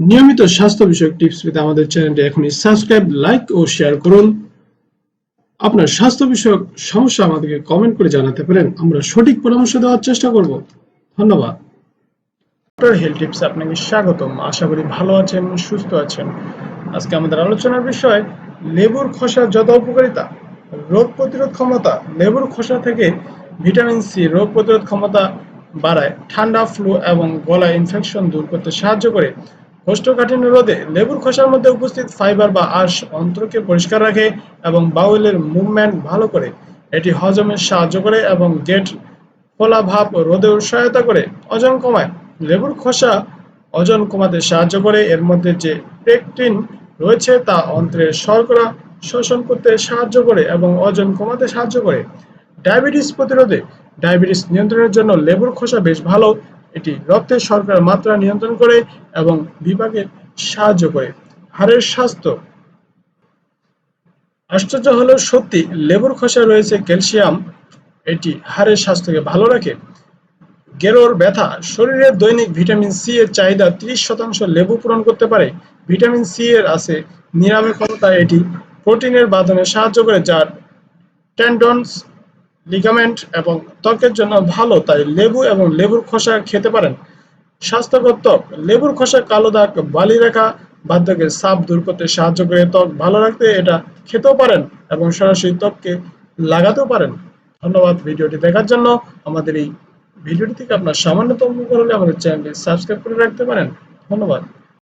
নিয়মিত স্বাস্থ্য বিষয়ক টিপস পেতে আমাদের চ্যানেলটি এখনই সাবস্ক্রাইব লাইক ও শেয়ার করুন। আপনার স্বাস্থ্য বিষয়ক সমস্যা আমাদেরকে কমেন্ট করে জানাতে পারেন। আমরা সঠিক পরামর্শ দেওয়ার চেষ্টা করব। ধন্যবাদ। ডক্টর হেলথ টিপস আপনাকে স্বাগতম। আশা করি ভালো আছেন, সুস্থ আছেন। আজকে আমাদের আলোচনার বিষয়, লেবুর খোসার যত উপকারিতা, রোগ প্রতিরোধ ক্ষমতা, লেবুর খোসা থেকে ভিটামিন সি রোগ প্রতিরোধ ক্ষমতা বাড়ায়, ঠান্ডা ফ্লু এবং গলা ইনফেকশন দূর করতে সাহায্য করে। কোষ্ঠকাঠিন্য রোধে লেবুর খোসার মধ্যে উপস্থিত ফাইবার বা আঁশ অন্ত্রকে পরিষ্কার রাখে এবং বাউলের মুভমেন্ট ভালো করে। এটি হজমে সাহায্য করে এবং গেট ফোলা ভাব রোধেও সহায়তা করে। ওজন কমায়। লেবুর খোসা ওজন কমাতে সাহায্য করে। এর মধ্যে যে পেকটিন রয়েছে তা অন্ত্রের শর্করা শোষণ করতে সাহায্য করে এবং ওজন কমাতে সাহায্য করে। ডায়াবেটিস প্রতিরোধে ডায়াবেটিস নিয়ন্ত্রণের জন্য লেবুর খোসা বেশ ভালো। এটি রক্তের শর্করার মাত্রা নিয়ন্ত্রণ করে এবং বিভাগে সাহায্য করে। হাড়ের স্বাস্থ্য। আশ্চর্য হলো সত্যি, লেবুর খোসা রয়েছে ক্যালসিয়াম। এটি হাড়ের স্বাস্থ্যকে ভালো রাখে। গেরোর ব্যথা। শরীরের দৈনিক ভিটামিন সি এর চাহিদা ত্রিশ শতাংশ লেবু পূরণ করতে পারে। ভিটামিন সি এর আছে নিরাময় ক্ষমতা এটি প্রোটিনের বাঁধনে সাহায্য করে, যার টেন্ডনস লিগামেন্ট এবং ত্বকের জন্য ভালো, তাই লেবু এবং লেবুর খোসা খেতে পারেন। স্বাস্থ্যকর ত্বক, লেবুর খোসা, কালো দাগ, বালি রেখা, বার্ধক্যের সাপ দূর করতে সাহায্য করে ত্বক ভালো রাখতে এটা খেতেও পারেন এবং সরাসরি ত্বককে লাগাতেও পারেন। ধন্যবাদ ভিডিওটি দেখার জন্য। আমাদের এই ভিডিওটি থেকে আপনার সামান্যতম উপকার হলে আমাদের চ্যানেলটি সাবস্ক্রাইব করে রাখতে পারেন। ধন্যবাদ।